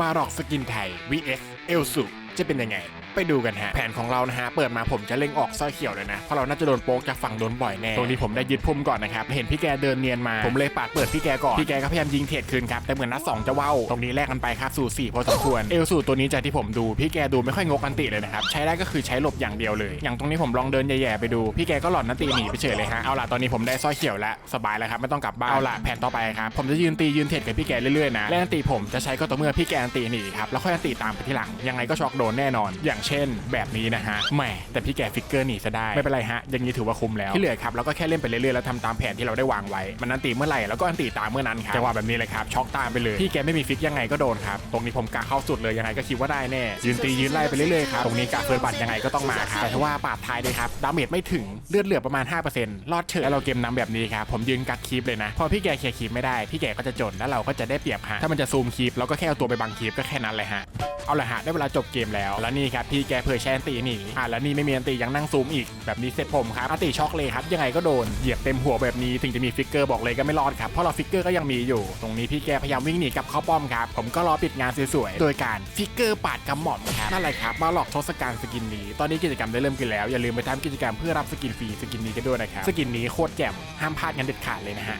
มาหลอกสกินไทย vs เอลสุ จะเป็นยังไง ไปดูกันฮะ แผนของเรานะฮะ เปิดมาผมจะเล็งออกสร้อยเขียวเลยนะ เพราะเราน่าจะโดนโป๊กจากฝั่งโดนบ่อยแน่ ตรงนี้ผมได้ยึดพุ่มก่อนนะครับ เห็นพี่แกเดินเนียนมา ผมเลยปาดเปิดพี่แกก่อน พี่แกก็พยายามยิงเทรดคืนครับ แต่เหมือนนัดสองจะเว้า ตรงนี้แลกกันไปครับ สู่สี่พอสมควร เอลสูตัวนี้จากที่ผมดู พี่แกดูไม่ค่อยงกอันติเลยนะครับ ใช้ได้ก็คือใช้หลบอย่างเดียวเลย อย่างตรงนี้ผมลองเดินแย่ๆไปดู พี่แกก็หลอนนันติหนีไปเฉยเลยฮะ เอาล่ะตอนนี้ผมได้สร้อยเขียวแล้วสบายแล้วครับไม่ต้องกลับบ้าน เอาล่ะแผนต่อไปครับ ผมจะยืนตียืนเทรดกับพี่แกเรื่อยๆนะ และอันติผมจะใช้ก็ต่อเมื่อพี่แกอันติหนีครับ แล้วค่อยอันติตามไปทีหลัง ยังไงก็ช็อกโดนแน่นอน อย่างเช่น แบบนี้นะฮะแหมแต่พี่แกฟิกเกอร์หนีซะได้ไม่เป็นไรฮะอย่างนี้ถือว่าคุ้มแล้วที่เหลือครับเราก็แค่เล่นไปเรื่อยๆแล้วทำตามแผนที่เราได้วางไว้มันอันติเมื่อไหร่แล้วก็อันติตามเมื่อนั้นครับจังหวะแบบนี้เลยครับช็อกตามไปเลยพี่แกไม่มีฟิกยังไงก็โดนครับตรงนี้ผมกะเข้าสุดเลยยังไงก็คิดว่าได้แน่ยืนตียืนไล่ไปเรื่อยๆครับตรงนี้กะเฟิร์นบัตรยังไงก็ต้องมาครับแต่ถ้าว่าปาดท้ายเลยครับดาเมจไม่ถึงเลือดเหลือประมาณ 5%รอดเฉยแล้วเราเกมนำแบบนี้ครับผมยืนกัดคีปเลยนะ พอพี่แกเคลียร์คีปไม่ได้พี่แกก็จะจนแล้วเราก็จะได้เปรียบฮะถ้ามันจะซูมคีปเราก็แค่เอาตัวไปบังคีปก็แค่นั้นเลยฮะเอาละฮะได้เวลาจบเกมแล้ว แล้วนี่ครับพี่แกเผยแชนตีหนีอะแล้วนี่ไม่มีอันตียังนั่งซูมอีกแบบนี้เสร็จผมครับอันตีช็อกเลยครับยังไงก็โดนเหยียบเต็มหัวแบบนี้ถึงจะมีฟิกเกอร์บอกเลยก็ไม่รอดครับเพราะเราฟิกเกอร์ก็ยังมีอยู่ ตรงนี้พี่แกพยายามวิ่งหนีกับเข้าป้อมครับผมก็รอปิดงานสวยๆโดยการฟิกเกอร์ปาดกำหม่อมครับนั่นแหละครับมาหลอกทศกัณฐ์สกินนี้ ตอนนี้กิจกรรมได้เริ่มขึ้นแล้วอย่าลืมไปทำกิจกรรมเพื่อรับสกินฟรีสกินนี้กันด้วยนะครับสกินนี้โคตรแจ่มห้ามพลาดกันเด็ดขาดเลยนะฮะ